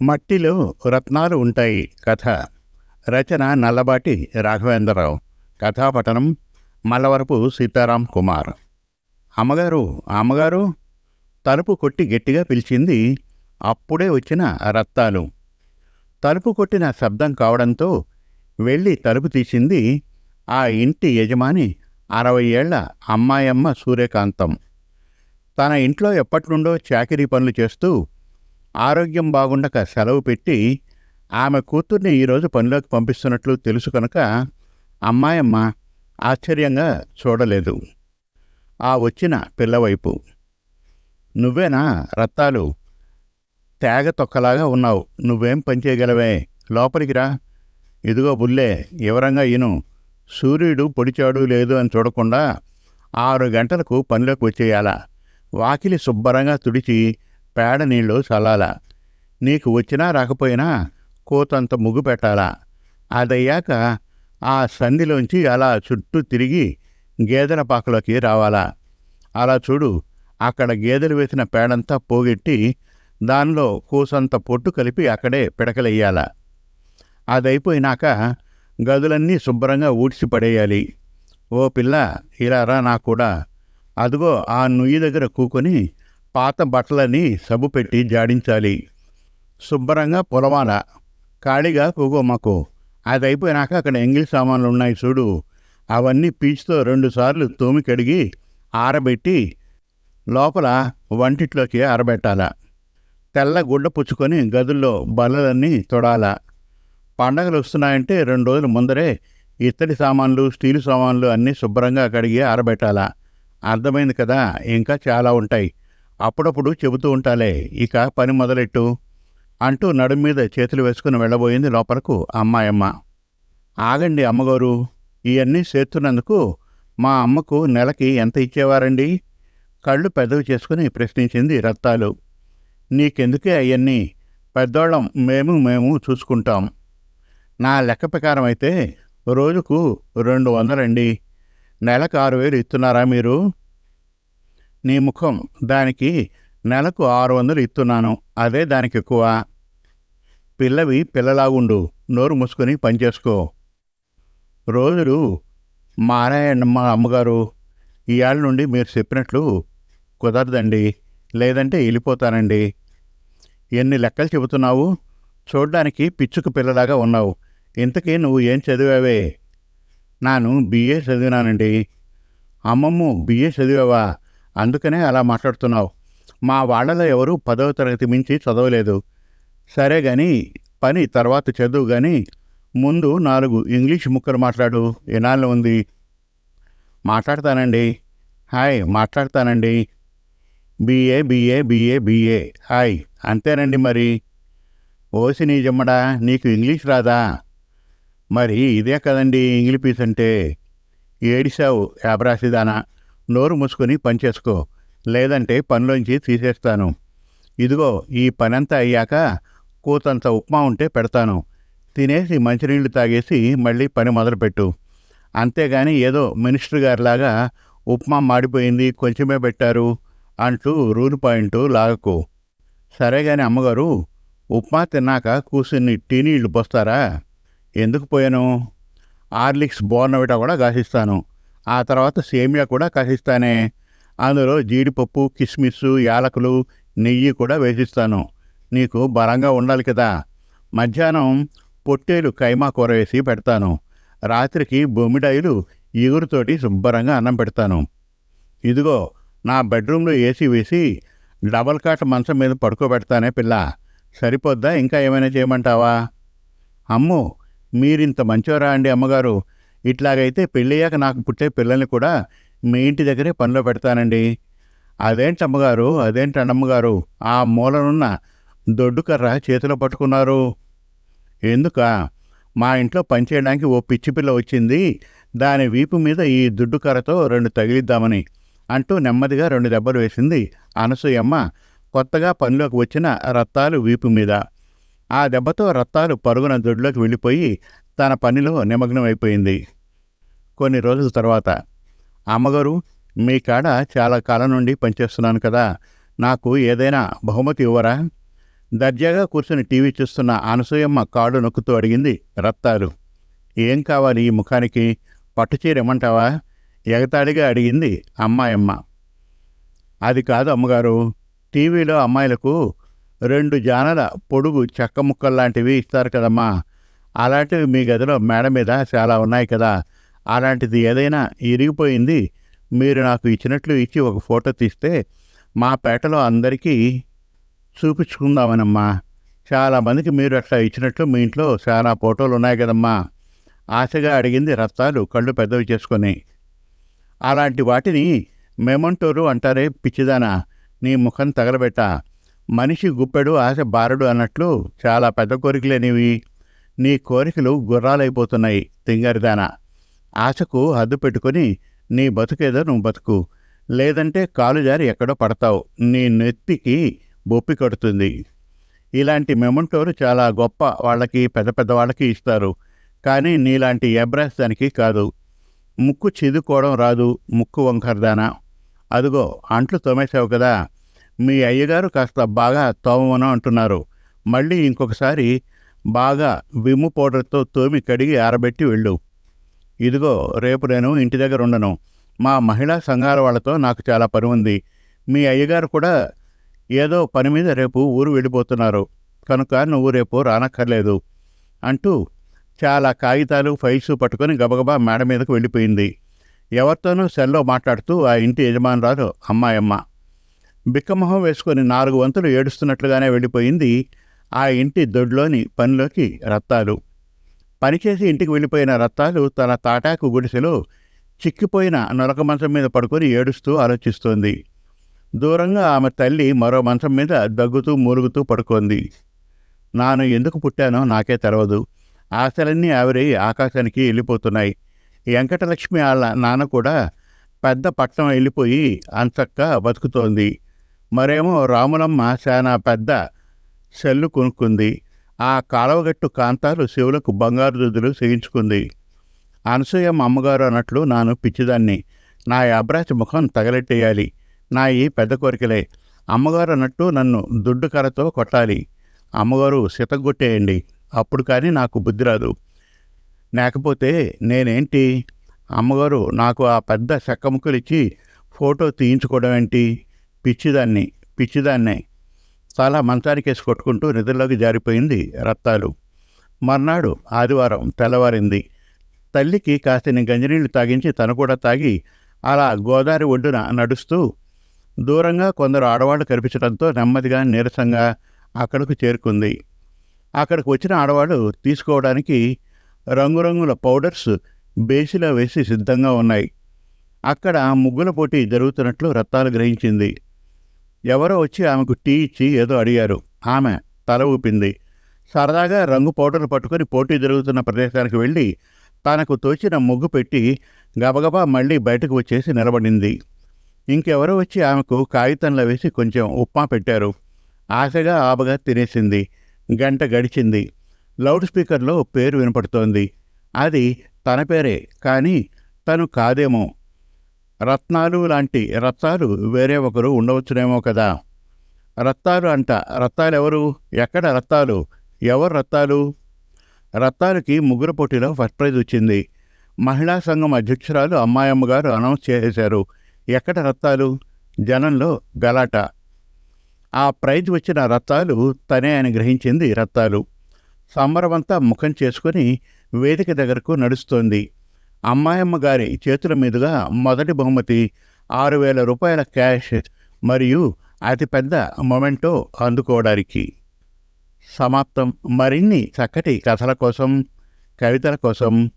మట్టిలో రత్నాలు ఉంటాయి. కథ. రచన నల్లబాటి రాఘవేంద్రరావు. కథాపఠనం మల్లవరపు సీతారాం కుమార్. అమ్మగారు అమ్మగారు! తలుపు కొట్టి గట్టిగా పిలిచింది అప్పుడే వచ్చిన రత్తాలు. తలుపు కొట్టిన శబ్దం కావడంతో వెళ్ళి తలుపు తీసింది ఆ ఇంటి యజమాని అరవై ఏళ్ళ అమ్మాయమ్మ సూర్యకాంతం. తన ఇంట్లో ఎప్పటినుండో చాకిరీ పనులు చేస్తూ ఆరోగ్యం బాగుండక సెలవు పెట్టి ఆమె కూతుర్ని ఈరోజు పనిలోకి పంపిస్తున్నట్లు తెలుసు కనుక అమ్మాయమ్మ ఆశ్చర్యంగా చూడలేదు. ఆ వచ్చిన పిల్లవైపు. నువ్వేనా రత్తాలు? తేగ తొక్కలాగా ఉన్నావు. నువ్వేం పనిచేయగలవే లోపలికి రా. ఇదిగో బుల్లే వివరంగా ఈను సూర్యుడు పొడిచాడు లేదు అని చూడకుండా ఆరు గంటలకు పనిలోకి వచ్చేయాలా? వాకిలి శుభ్రంగా తుడిచి పేడ నీళ్ళు చల్లాలా. నీకు వచ్చినా రాకపోయినా కోతంత ముగ్గు పెట్టాలా. అదయ్యాక ఆ సంధిలోంచి అలా చుట్టూ తిరిగి గేదెల పాకలోకి రావాలా. అలా చూడు అక్కడ గేదెలు వేసిన పేడంతా పోగెట్టి దానిలో కూసంత పొట్టు కలిపి అక్కడే పిడకలెయ్యాల. అదైపోయినాక గదులన్నీ శుభ్రంగా ఊడ్చి పడేయాలి. ఓ పిల్ల ఇలా రా నా కూడా అదిగో ఆ నుయ్యి దగ్గర కూకొని పాత బట్టలని సబ్బు పెట్టి జాడించాలి. శుభ్రంగా పొలవాల ఖాళీగా కూగోమాకు అది అయిపోయినాక అక్కడ ఎంగిల్ సామాన్లు ఉన్నాయి చూడు. అవన్నీ పీచుతో రెండుసార్లు తోమి కడిగి ఆరబెట్టి లోపల వంటిట్లోకి ఆరబెట్టాల. తెల్ల గుడ్డ పుచ్చుకొని గదుల్లో బల్లలన్నీ తొడాల. పండగలు వస్తున్నాయంటే రెండు రోజుల ముందరే ఇత్తడి సామాన్లు స్టీల్ సామాన్లు అన్నీ శుభ్రంగా కడిగి ఆరబెట్టాలా. అర్థమైంది కదా? ఇంకా చాలా ఉంటాయి. అప్పుడప్పుడు చెబుతూ ఉంటాలే ఇక పని మొదలెట్టు? అంటూ నడుం మీద చేతులు వేసుకుని వెళ్ళబోయింది లోపలకు అమ్మాయమ్మ. ఆగండి అమ్మగారు ఇవన్నీ చేస్తున్నందుకు మా అమ్మకు నెలకి ఎంత ఇచ్చేవారండి? కళ్ళు పెద్దవి చేసుకుని ప్రశ్నించింది రత్తాలు. నీకెందుకే అవన్నీ పెద్దోళ్ళం మేము మేము చూసుకుంటాం. నా లెక్క ప్రకారం అయితే రోజుకు రెండు వందలండి. నెలకు ఆరు వేలు ఇస్తున్నారా మీరు? నీ ముఖం దానికి నెలకు ఆరు వందలు ఇస్తున్నాను అదే దానికి ఎక్కువ. పిల్లవి పిల్లలాగుండు. నోరు మూసుకొని పనిచేసుకో రోజులు మారాయన్నమ్మ అమ్మగారు ఇవాళ నుండి మీరు చెప్పినట్లు కుదరదండి. లేదంటే వెళ్ళిపోతానండి. ఎన్ని లెక్కలు చెబుతున్నావు? చూడ్డానికి పిచ్చుకు పిల్లలాగా ఉన్నావు. ఇంతకీ నువ్వు ఏం చదివావే? నాను బిఏ చదివినానండి. అమ్మమ్మ బిఏ చదివావా? అందుకనే అలా మాట్లాడుతున్నావు. మా వాళ్ళలో ఎవరు పదవ తరగతి మించి చదవలేదు. సరే కానీ పని తర్వాత చదువు గాని ముందు నాలుగు ఇంగ్లీష్ ముక్కలు మాట్లాడు. ఎనాళ్ళు ఉంది? మాట్లాడతానండి. Hi మాట్లాడతానండి. BA BA BA BA. Hi అంతేనండి మరి. ఓసి నీ జమ్మడా నీకు ఇంగ్లీష్ రాదా? మరి ఇదే కదండి ఇంగ్లీష్ పీస్ అంటే. ఏడిసావు యాబ్రాసిదానా నోరు మూసుకొని పనిచేసుకో లేదంటే పనిలోంచి తీసేస్తాను. ఇదిగో ఈ పనంతా అయ్యాక కూతంత ఉప్మా ఉంటే పెడతాను. తినేసి మంచినీళ్ళు తాగేసి మళ్ళీ పని మొదలుపెట్టు. అంతేగాని ఏదో మినిస్టర్ గారిలాగా ఉప్మా మాడిపోయింది కొంచెమే పెట్టారు అంటూ రూల్ పాయింట్ లాగకు. సరేగాని అమ్మగారు ఉప్మా తిన్నాక కూసుని టీ నీళ్ళు పోస్తారా? ఎందుకు పోయాను? ఆర్లిక్స్ బోర్నవిటా కూడా గాసిస్తాను. ఆ తర్వాత సేమియా కూడా కసిస్తానే. అందులో జీడిపప్పు కిస్మిస్ యాలకులు నెయ్యి కూడా వేసిస్తాను. నీకు బలంగా ఉండాలి కదా. మధ్యాహ్నం పొట్టేలు కైమా కూర వేసి పెడతాను. రాత్రికి బొమ్మిడాయిలు ఎగురుతోటి శుభ్రంగా అన్నం పెడతాను. ఇదిగో నా బెడ్రూమ్లో ఏసీ వేసి డబల్ కాట్ మంచం మీద పడుకోబెడతానే పిల్ల. సరిపోద్దా? ఇంకా ఏమైనా చేయమంటావా? అమ్మో మీరింత మంచోరా అండి అమ్మగారు. ఇట్లాగైతే పెళ్ళయ్యాక నాకు పుట్టే పిల్లల్ని కూడా మీ ఇంటి దగ్గరే పనిలో పెడతానండి. అదేంటి అమ్మగారు అదేంటి అన్నమ్మగారు ఆ మూలనున్న దొడ్డు కర్ర చేతిలో పట్టుకున్నారు. ఎందుక? మా ఇంట్లో పనిచేయడానికి ఓ పిచ్చి పిల్ల వచ్చింది. దాని వీపు మీద ఈ దుడ్డు కర్రతో రెండు తగిలిద్దామని అంటూ నెమ్మదిగా రెండు దెబ్బలు వేసింది అనసూయమ్మ. కొత్తగా పనిలోకి వచ్చిన రత్తాలు వీపు మీద. ఆ దెబ్బతో రత్తాలు పరుగున దొడ్లోకి వెళ్ళిపోయి తన పనిలో నిమగ్నమైపోయింది. కొన్ని రోజుల తర్వాత అమ్మగారు మీ కాడ చాలా కాలం నుండి పనిచేస్తున్నాను కదా నాకు ఏదైనా బహుమతి ఇవ్వరా? దర్జాగా కూర్చుని టీవీ చూస్తున్న అనసూయమ్మ కాడు నొక్కుతూ అడిగింది రత్తాలు. ఏం కావాలి ఈ ముఖానికి? పట్టుచీర ఇమ్మంటావా? ఎగతాళిగా అడిగింది అమ్మాయమ్మ. అది కాదు అమ్మగారు టీవీలో అమ్మాయిలకు రెండు జానల పొడుగు చెక్క ముక్కల్లాంటివి ఇస్తారు కదమ్మా. అలాంటివి మీ గదిలో మేడ మీద చాలా ఉన్నాయి కదా. అలాంటిది ఏదైనా ఇరిగిపోయింది. మీరు నాకు ఇచ్చినట్లు ఇచ్చి ఒక ఫోటో తీస్తే మా పేటలో అందరికీ చూపించుకుందామనమ్మా. చాలామందికి మీరు అట్లా ఇచ్చినట్లు మీ ఇంట్లో చాలా ఫోటోలు ఉన్నాయి కదమ్మా. ఆశగా అడిగింది రత్తాలు కళ్ళు పెద్దవి చేసుకొని. అలాంటి వాటిని మెమంటోరు అంటారే పిచ్చిదానా. నీ ముఖం తగలబెట్ట. మనిషి గుప్పెడు ఆశ బారడు అన్నట్లు చాలా పెద్ద కోరికలేనివి. నీ కోరికలు గుర్రాలైపోతున్నాయి తింగరిదానా. ఆశకు హద్దు పెట్టుకొని నీ బతుకేదో నువ్వు బతుకు. లేదంటే కాలు జారి ఎక్కడో పడతావు. నీ నెత్తికి బొప్పి కడుతుంది. ఇలాంటి మెమంటోలు చాలా గొప్ప వాళ్ళకి పెద్ద పెద్ద వాళ్ళకి ఇస్తారు. కానీ నీలాంటి ఎబ్రాస్ దానికి కాదు. ముక్కు చిదుకోవడం రాదు ముక్కు వంకరదానా. అదిగో అంట్లు తోమేశావు కదా. మీ అయ్యగారు కాస్త బాగా తోమమను అంటున్నారు. మళ్ళీ ఇంకొకసారి బాగా విమ్ము పౌడర్తో తోమి కడిగి ఆరబెట్టి వెళ్ళు. ఇదిగో రేపు నేను ఇంటి దగ్గర ఉండను. మా మహిళా సంఘాల వాళ్ళతో నాకు చాలా పని ఉంది మీ అయ్యగారు కూడా ఏదో పని మీద రేపు ఊరు వెళ్ళిపోతున్నారు. కనుక నువ్వు రేపు రానక్కర్లేదు అంటూ చాలా కాగితాలు ఫైల్స్ పట్టుకొని గబగబా మేడ మీదకు వెళ్ళిపోయింది. ఎవరితోనూ సెల్లో మాట్లాడుతూ ఆ ఇంటి యజమానురాలు అమ్మాయమ్మ. బిక్కమొహం వేసుకొని నాలుగు వంతులు ఏడుస్తున్నట్లుగానే వెళ్ళిపోయింది ఆ ఇంటి దొడ్లోని పనిలోకి రత్తాలు. పనిచేసి ఇంటికి వెళ్ళిపోయిన రత్తాలు తన తాటాకు గుడిసెలో చిక్కిపోయిన నొలక మంచం మీద పడుకొని ఏడుస్తూ ఆలోచిస్తోంది. దూరంగా ఆమె తల్లి మరో మంచం మీద దగ్గుతూ మూలుగుతూ పడుకోంది. నాను ఎందుకు పుట్టానో నాకే తెలవదు. ఆశలన్నీ ఆవిరి ఆకాశానికి వెళ్ళిపోతున్నాయి. వెంకటలక్ష్మి వాళ్ళ నాన్న కూడా పెద్ద పట్టణం వెళ్ళిపోయి అంచక్క బతుకుతోంది. మరేమో రాములమ్మ చాలా పెద్ద సెల్లు కొనుక్కుంది. ఆ కాలవగట్టు కాంతాలు శివులకు బంగారు దుద్దులు చేయించుకుంది అనసూయమ్మ అమ్మగారు అన్నట్లు నాను పిచ్చిదాన్ని. నా అబ్రాచి ముఖం తగలెట్టేయాలి. నా ఈ పెద్ద కోరికలే. అమ్మగారు అన్నట్టు నన్ను దుడ్డు కర్రతో కొట్టాలి. అమ్మగారు సితగొట్టేయండి అప్పుడు కానీ నాకు బుద్ధి రాదు. లేకపోతే నేనేంటి? అమ్మగారు నాకు ఆ పెద్ద చెక్క ముక్కలు ఇచ్చి ఫోటో తీయించుకోవడం ఏంటి? పిచ్చిదాన్ని పిచ్చిదాన్నే. తల మంచానికేసి కొట్టుకుంటూ నిద్రలోకి జారిపోయింది రత్తాలు మర్నాడు ఆదివారం తెల్లవారింది. తల్లికి కాస్త గంజినీళ్ళు తాగించి తను కూడా తాగి అలా గోదావరి ఒడ్డున నడుస్తూ దూరంగా కొందరు ఆడవాళ్ళు కనిపించడంతో నెమ్మదిగా నీరసంగా అక్కడకు చేరుకుంది. అక్కడికి వచ్చిన ఆడవాళ్ళు తీసుకోవడానికి రంగురంగుల పౌడర్స్ బేసిలో వేసి సిద్ధంగా ఉన్నాయి. అక్కడ ముగ్గుల పోటీ జరుగుతున్నట్లు రత్తాలు గ్రహించింది. ఎవరో వచ్చి ఆమెకు టీ ఇచ్చి ఏదో అడిగారు. ఆమె తల ఊపింది. సరదాగా రంగు పౌడర్ పట్టుకొని పోటీ జరుగుతున్న ప్రదేశానికి వెళ్ళి తనకు తోచిన ముగ్గు పెట్టి గబగబా మళ్ళీ బయటకు వచ్చేసి నిలబడింది. ఇంకెవరో వచ్చి ఆమెకు కాగితంలో వేసి కొంచెం ఉప్మా పెట్టారు. ఆశగా ఆబగా తినేసింది. గంట గడిచింది. లౌడ్ స్పీకర్లో పేరు వినపడుతోంది. అది తన పేరే కానీ తను కాదేమో రత్నాలు లాంటి రత్తాలు వేరే ఒకరు ఉండవచ్చునేమో కదా. రత్తాలు అంట రత్తాలు ఎవరు? ఎక్కడ రత్తాలు ఎవరు రత్తాలు రత్తాలకి ముగ్గురు పోటీలో ఫస్ట్ ప్రైజ్ వచ్చింది. మహిళా సంఘం అధ్యక్షురాలు అమ్మాయమ్మ గారు అనౌన్స్ చేసేశారు ఎక్కడ రత్తాలు జనంలో గలాట. ఆ ప్రైజ్ వచ్చిన రత్తాలు తనే అని గ్రహించింది రత్తాలు సంబరమంతా ముఖం చేసుకుని వేదిక దగ్గరకు నడుస్తోంది. అమ్మాయమ్మ గారి చేతుల మీదుగా మొదటి బహుమతి ఆరు వేల రూపాయల క్యాష్ మరియు అతిపెద్ద మొమెంటో అందుకోవడానికి. సమాప్తం. మరిన్ని చక్కటి కథల కోసం కవితల కోసం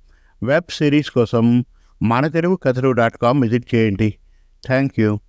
వెబ్ సిరీస్ కోసం మన తెలుగు కథలు డాట్ కామ్ విజిట్ చేయండి. Thank you.